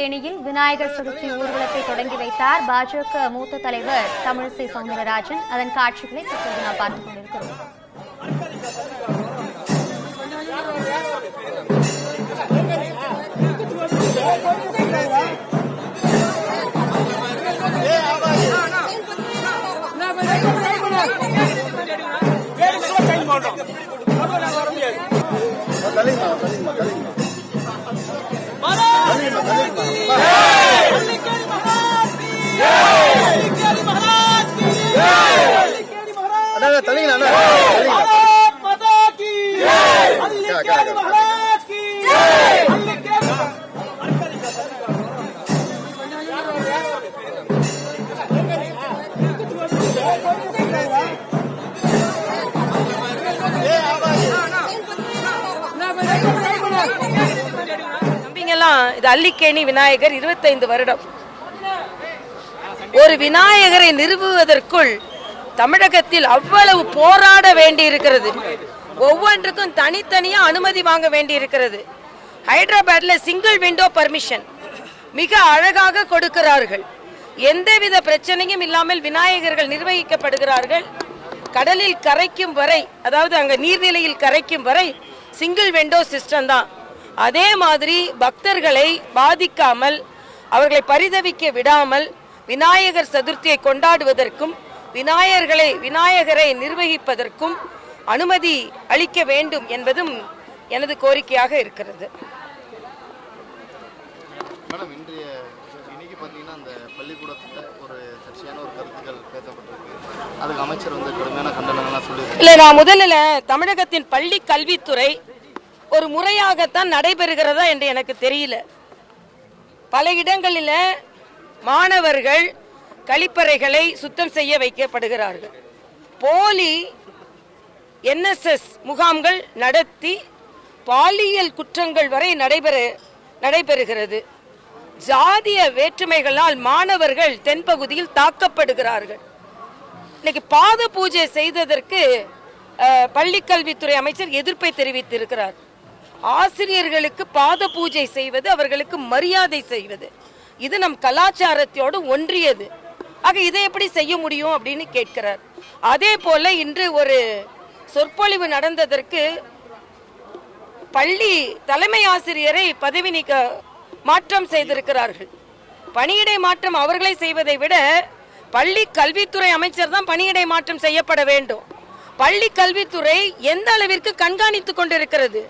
தேனியில் விநாயகர் சதுர்த்தி ஊர்வலத்தை தொடங்கி வைத்தார் பாஜக மூத்த தலைவர் தமிழிசை சவுந்தரராஜன். அதன் காட்சிகளை தற்போது நாம் பார்த்துக் கொண்டிருக்கிறோம். கலிங்கம்மா கலிங்கம்மா தம்பிங்கெல்லாம் இது அல்லிக்கேணி விநாயகர் இருபத்தைந்து வருடம். ஒரு விநாயகரை நிறுவுவதற்குள் தமிழகத்தில் அவ்வளவு போராட வேண்டி இருக்கிறது ஒவ்வொன்றுக்கும் தனித்தனியாக அனுமதி வாங்க வேண்டி இருக்கிறது ஹைதராபாத்தில் சிங்கிள் விண்டோ பர்மிஷன் மிக அழகாக கொடுக்கிறார்கள். எந்தவித பிரச்சனையும் இல்லாமல் விநாயகர்கள் நிர்வகிக்கப்படுகிறார்கள். கடலில் கரைக்கும் வரை அதாவது அங்கே நீர்நிலையில் கரைக்கும் வரை சிங்கிள் விண்டோ சிஸ்டம் தான். அதே மாதிரி பக்தர்களை பாதிக்காமல் அவர்களை பரிதவிக்க விடாமல் விநாயகர் சதுர்த்தியை கொண்டாடுவதற்கும் விநாயகர்களை விநாயகரை நிர்வகிப்பதற்கும் அனுமதி அளிக்க வேண்டும் என்பதும் எனது கோரிக்கையாக இருக்கிறது. மேடம் இன்றைய இன்னைக்கு பார்த்தீங்கன்னா அந்த பள்ளிக்கூடத்தில் ஒரு சர்ச்சையான ஒரு கருத்துக்கள் பேசப்பட்டிருக்கு. அதுக்கு அமைச்சர் வந்து கடுமையான கண்டனங்கள்லாம் சொல்லியிருக்காரு. இல்லை நான் முதல்ல தமிழகத்தின் பள்ளி கல்வித்துறை ஒரு முறையாகத்தான் நடைபெறுகிறதா என்று எனக்கு தெரியல. பல இடங்களில் மாணவர்கள் கழிப்பறைகளை சுத்தம் செய்ய வைக்கப்படுகிறார்கள். போலி என்எஸ்எஸ் முகாம்கள் நடத்தி பாலியல் குற்றங்கள் வரை நடைபெற நடைபெறுகிறது. ஜாதிய வேற்றுமைகளால் மாணவர்கள் தென்பகுதியில் தாக்கப்படுகிறார்கள். இன்னைக்கு பாத பூஜை செய்ததற்கு பள்ளிக்கல்வித்துறை அமைச்சர் எதிர்ப்பை தெரிவித்திருக்கிறார். ஆசிரியர்களுக்கு பாத பூஜை செய்வது அவர்களுக்கு மரியாதை செய்வது. இது நம் கலாச்சாரத்தோடு ஒன்றியது. ஆக இதை எப்படி செய்ய முடியும் அப்படின்னு கேட்கிறார். அதே போல இன்று ஒரு சொற்பொழிவு நடந்ததற்கு பள்ளி தலைமை ஆசிரியரை பதவி நீக்க மாற்றம் செய்திருக்கிறார்கள். பணியிடை மாற்றம் அவர்களை செய்வதை விட பள்ளி கல்வித்துறை அமைச்சர் தான் பணியிடை மாற்றம் செய்யப்பட வேண்டும். பள்ளி கல்வித்துறை எந்த அளவிற்கு கண்காணித்துக் கொண்டிருக்கிறது?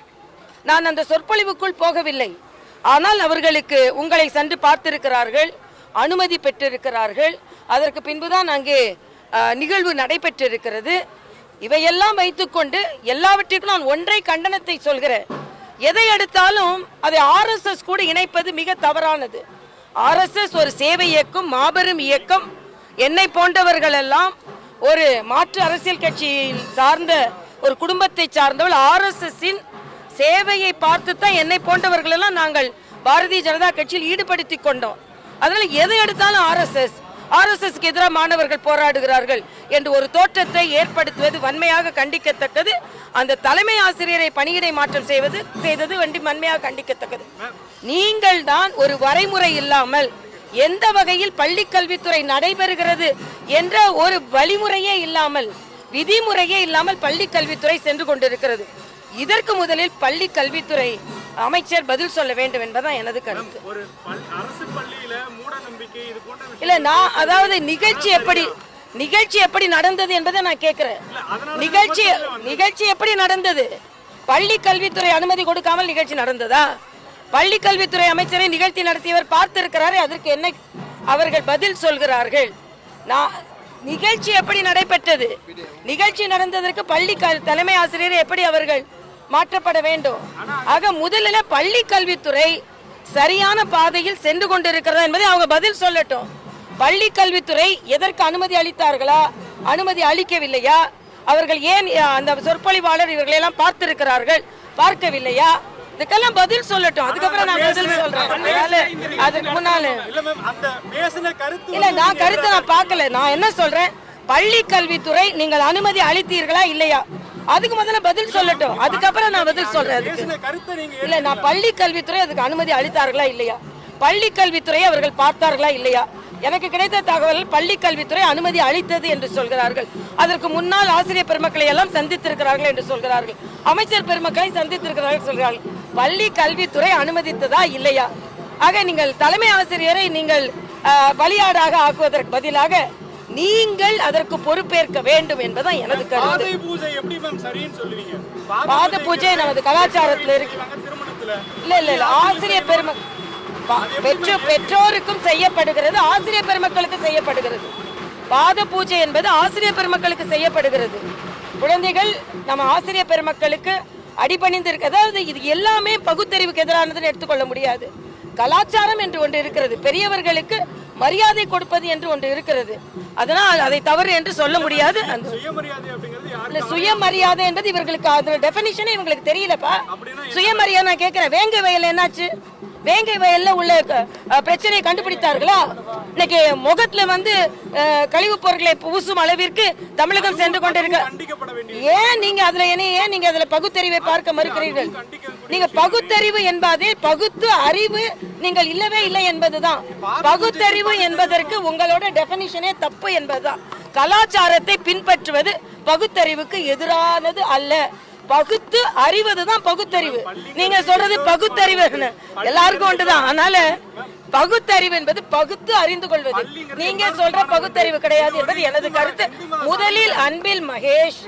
நான் அந்த சொற்பொழிவுக்குள் போகவில்லை. ஆனால் அவர்களுக்கு உங்களை சென்று பார்த்திருக்கிறார்கள். அனுமதி பெற்றிருக்கிறார்கள். அதற்கு பின்புதான் அங்கே நிகழ்வு நடைபெற்றிருக்கிறது. இவையெல்லாம் வைத்துக்கொண்டு எல்லாவற்றிற்கும் நான் ஒன்றை கண்டனத்தை சொல்கிறேன். எதை எடுத்தாலும் அதை ஆர்எஸ்எஸ் கூட இணைப்பது மிக தவறானது. ஆர்எஸ்எஸ் ஒரு சேவை இயக்கம் மாபெரும் இயக்கம். என்னை போன்றவர்கள் எல்லாம் ஒரு மாற்று அரசியல் கட்சியில் சார்ந்த ஒரு குடும்பத்தை சார்ந்தவள் ஆர்எஸ்எஸ்ஸின் சேவையை பார்த்து தான் என்னை போன்றவர்கள் எல்லாம் நாங்கள் பாரதிய ஜனதா கட்சியில் ஈடுபடுத்தி கொண்டோம். அதனால எதை எடுத்தாலும் ஆர்எஸ்எஸ் ஆர்எஸ்எஸ்க்கு எதிராக மாணவர்கள் போராடுகிறார்கள் என்று ஒரு தோற்றத்தை ஏற்படுத்துவது வன்மையாக கண்டிக்கத்தக்கது. அந்த தலைமை ஆசிரியரை பணியிடை மாற்றம் செய்வது செய்தது வண்டி வன்மையாக கண்டிக்கத்தக்கது. நீங்கள் தான் ஒரு வரைமுறை இல்லாமல் எந்த வகையில் பள்ளி கல்வித்துறை நடைபெறுகிறது என்ற ஒரு வழிமுறையே இல்லாமல் விதிமுறையே இல்லாமல் பள்ளி கல்வித்துறை சென்று கொண்டிருக்கிறது. இதற்கு முதலில் பள்ளி கல்வித்துறை அமைச்சர் பதில் சொல்ல வேண்டும் என்பதுதான் எனது கருத்து. இல்ல நான் அதாவது நிகழ்ச்சி எப்படி நிகழ்ச்சி எப்படி நடந்தது என்பதை நான் கேட்கிறேன் நிகழ்ச்சி நிகழ்ச்சி எப்படி நடந்தது? பள்ளி கல்வித்துறை அனுமதி கொடுக்காமல் நிகழ்ச்சி நடந்ததா? பள்ளி கல்வித்துறை அமைச்சரை நிகழ்ச்சி நடத்தியவர் பார்த்திருக்கிறாரு அதற்கு என்ன அவர்கள் பதில் சொல்கிறார்கள். நான் நிகழ்ச்சி எப்படி நடைபெற்றது? நிகழ்ச்சி நடந்ததற்கு பள்ளி தலைமை ஆசிரியர் எப்படி அவர்கள் மாற்றப்பட வேண்டும்? ஆக முதலில் பள்ளி கல்வித்துறை சரியான பாதையில் சென்று கொண்டிருக்கிறதா என்பதை அவங்க பதில் சொல்லட்டும். பள்ளி கல்வித்துறை எதற்கு அனுமதி அளித்தார்களா? அனுமதி அளிக்கவில்லையா? அவர்கள் ஏன் அந்த சொற்பொழிவாளர் இவர்களை எல்லாம் பார்த்திருக்கிறார்கள்? பார்க்கவில்லையா? இதுக்கெல்லாம் பதில் சொல்லட்டும். அதுக்கப்புறம் நான் பதில் சொல்றேன். அதுக்கு முன்னால இல்ல நான் கருத்தை நான் பார்க்கல. நான் என்ன சொல்றேன்? பள்ளி கல்வித்துறை நீங்கள் அனுமதி அளித்தீர்களா இல்லையா? அதுக்கு முதல்ல பதில் சொல்லட்டும். அதுக்கப்புறம் நான் பதில் சொல்றேன் இல்ல நான் பள்ளி கல்வித்துறை அதுக்கு அனுமதி அளித்தார்களா இல்லையா? பள்ளி கல்வித்துறை அவர்கள் பார்த்தார்களா இல்லையா? எனக்கு கிடைத்த தகவல் பள்ளி கல்வித்துறை அனுமதி அளித்தது என்று சொல்கிறார்கள். அதற்கு முன்னால் ஆசிரியர் பெருமக்களை எல்லாம் சந்தித்திருக்கிறார்கள் என்று சொல்கிறார்கள். அமைச்சர் பெருமக்களை சந்தித்திருக்கிறார்கள் சொல்கிறார்கள். பள்ளி கல்வித்துறை அனுமதித்ததா இல்லையா? ஆக நீங்கள் தலைமை ஆசிரியரை நீங்கள் பலியாடாக ஆக்குவதற்கு பதிலாக நீங்கள் அதற்கு பொறுப்பேற்க வேண்டும் என்பதுதான் எனது கருத்து. பாதை பூஜை நமது கலாச்சாரத்துல இருக்கு. இல்ல இல்ல இல்ல ஆசிரியர் பெரும பா- பெற்றோ பெற்றோருக்கும் செய்யப்படுகிறது ஆசிரியர் பெருமக்களுக்கு செய்யப்படுகிறது. பாத பூஜை என்பது ஆசிரியர் பெருமக்களுக்கு செய்யப்படுகிறது. குழந்தைகள் நம்ம ஆசிரியர் பெருமக்களுக்கு அடிபணிந்து இருக்கு அதாவது இது எல்லாமே பகுத்தறிவுக்கு எதிரானதுன்னு எடுத்துக்கொள்ள முடியாது. கலாச்சாரம் என்று ஒன்று இருக்கிறது. பெரியவர்களுக்கு மரியாதை கொடுப்பது என்று ஒன்று இருக்கிறது. அதனால் அதை தவறு என்று சொல்ல முடியாது. அந்த சுயமரியாதை என்பது இவர்களுக்கு அதோட டெஃபினிஷனே இவங்களுக்கு தெரியலப்பா. சுயமரியாதை நான் கேட்கிறேன். வேங்கை வயல்ல என்னாச்சு? வேங்கை வயல்ல உள்ள பிரச்சனையை கண்டுபிடித்தார்களா? இன்னைக்கு முகத்துல வந்து அஹ், கழிவுப் பொருட்களை பூசும் அளவிற்கு தமிழகம் சென்று கொண்டிருக்க ஏன் நீங்க அதுல என்ன ஏன் நீங்க அதுல பகுத்தறிவை பார்க்க மறுக்கிறீர்கள்? நீங்க பகுத்தறிவு என்பதே பகுத்து அறிவு நீங்கள் இல்லவே இல்லை என்பதுதான். பகுத்தறிவு என்பதற்கு உங்களோட டெபினிஷனே தப்பு என்பதுதான். கலாச்சாரத்தை பின்பற்றுவது பகுத்தறிவுக்கு எதிரானது அல்ல. பகுத்து அறிவதுதான் பகுத்தறிவு. நீங்க சொல்றது பகுத்தறிவு எல்லாருக்கும் ஒன்றுதான் அதனால பகுத்தறிவு என்பது பகுத்து அறிந்து கொள்வது. நீங்க சொல்ற பகுத்தறிவு கிடையாது என்பது எனது கருத்து. முதலில் அன்பில் மகேஷ்.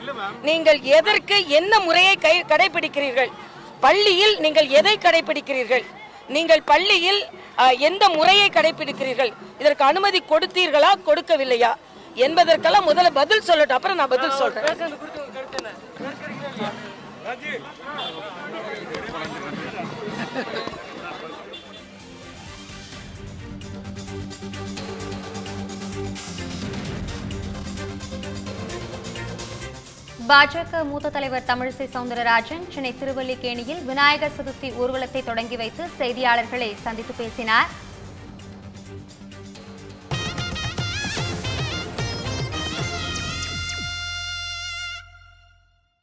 நீங்கள் எதற்கு என்ன முறையை கை கடைபிடிக்கிறீர்கள்? பள்ளியில் நீங்கள் எதை கடைபிடிக்கிறீர்கள்? நீங்கள் பள்ளியில் அஹ், எந்த முறையை கடைபிடிக்கிறீர்கள்? இதற்கு அனுமதி கொடுத்தீர்களா? கொடுக்கவில்லையா? என்பதற்கெல்லாம் முதல்ல பதில் சொல்லட்டும். அப்புறம் நான் பதில் சொல்றேன். பாஜக மூத்த தலைவர் தமிழிசை சவுந்தரராஜன் சென்னை திருவல்லிக்கேணியில் விநாயகர் சதுர்த்தி ஊர்வலத்தை தொடங்கி வைத்து செய்தியாளர்களை சந்தித்து பேசினார்.